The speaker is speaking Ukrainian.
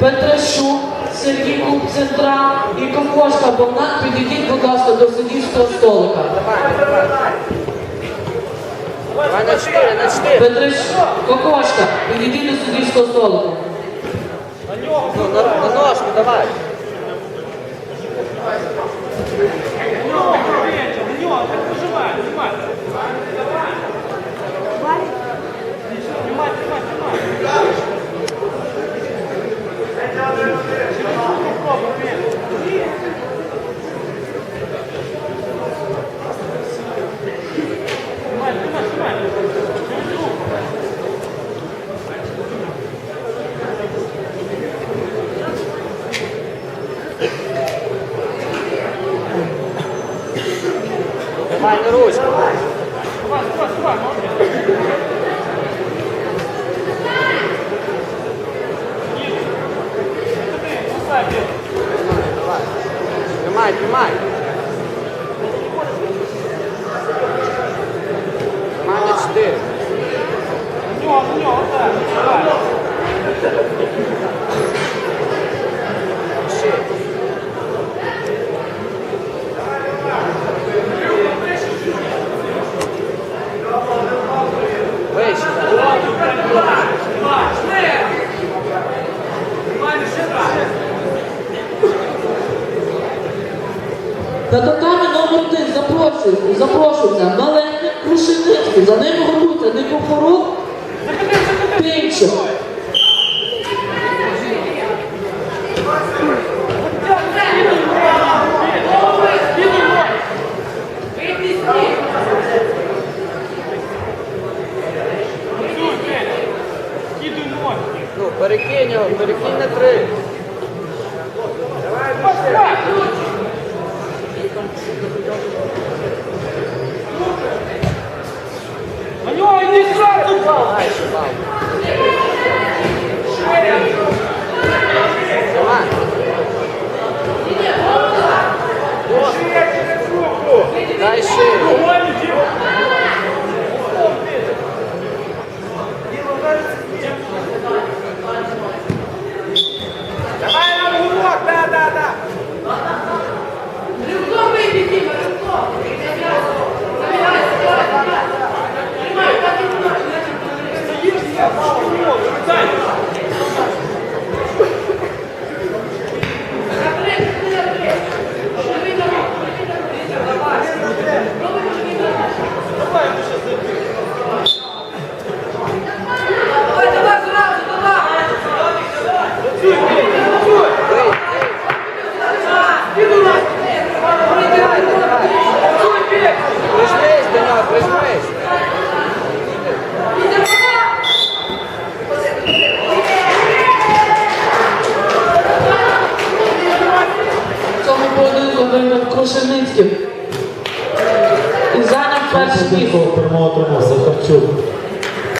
Петращук, Сергій Куб Центра і Кокошка Богдан, підійдіть, будь ласка, до суддівського столика. Давай на чотири, на чотири. Петращук, Кокошка, підійдіть до суддівського столика. Ну, на, на ножку давай. Давай на ручку. Тримай, тримай. Тримай на чотири. Ще. На татамі номер один запрошується Маленький Крушеницький, за ним готується Никофорук, Тимчик. Ну, перекинь його, перекинь на три. На нього йди сразу! Давай, поєдинку Крушеницький. І зараз перший. Захарчук.